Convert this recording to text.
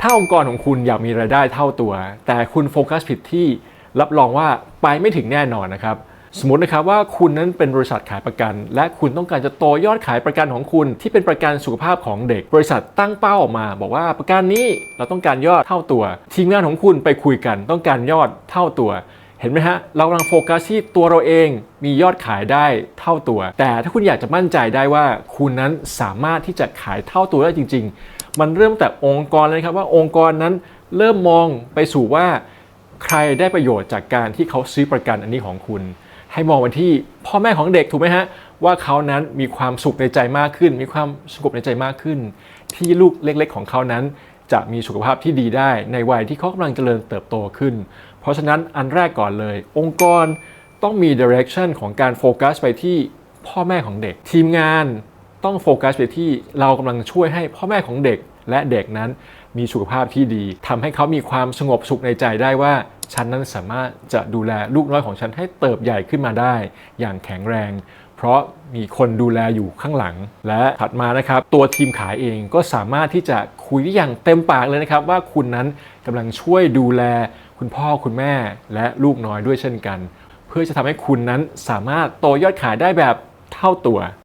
ถ้าองค์กรของคุณอยากมีรายได้เท่าตัว แต่คุณโฟกัสผิดที่รับรองว่าไปไม่ถึงแน่นอนนะครับ สมมตินะครับว่าคุณนั้นเป็นบริษัทขายประกัน และคุณต้องการจะโตยอดขายประกันของคุณ ที่เป็นประกันสุขภาพของเด็ก บริษัทตั้งเป้าออกมา บอกว่าประกันนี้เราต้องการยอดเท่าตัว ทีมงานของคุณไปคุยกันต้องการยอดเท่าตัว เห็นไหมฮะ เรากำลังโฟกัสที่ตัวเราเองมียอดขายได้เท่าตัว แต่ถ้าคุณอยากจะมั่นใจได้ว่าคุณนั้นสามารถที่จะขายเท่าตัวได้จริง ๆ มันเริ่มแต่องค์กรเลยครับว่าองค์กรนั้นเริ่มมองไปสู่ว่าใครได้ประโยชน์จากการที่เขาซื้อประกันอันนี้ของคุณ ให้มองไปที่พ่อแม่ของเด็กถูกไหมฮะว่าเขานั้นมีความสุขในใจมากขึ้น มีความสงบในใจมากขึ้น ที่ลูกเล็ก ๆ ของเขานั้น จะมีสุขภาพที่ดีได้ในวัยที่เขากำลังเจริญเติบโตขึ้น เพราะฉะนั้นอันแรกก่อนเลย องค์กรต้องมี direction ของการโฟกัสไปที่พ่อแม่ของเด็ก ทีมงานต้องโฟกัสไปที่เรากำลังช่วยให้พ่อแม่ของเด็กและเด็กนั้นมีสุขภาพที่ดีทำให้เขามีความสงบสุขในใจได้ว่า ฉันนั้นสามารถจะดูแลลูกน้อยของฉันให้เติบใหญ่ขึ้นมาได้ อย่างแข็งแรง เพราะมีคนดูแลอยู่ข้างหลัง และถัดมานะครับ ตัวทีมขายเองก็สามารถที่จะคุยได้อย่างเต็มปากเลยนะครับ ว่าคุณนั้นกำลังช่วยดูแลคุณพ่อคุณแม่ และลูกน้อยด้วยเช่นกัน เพื่อจะทำให้คุณนั้นสามารถโตยอดขายได้แบบเท่าตัว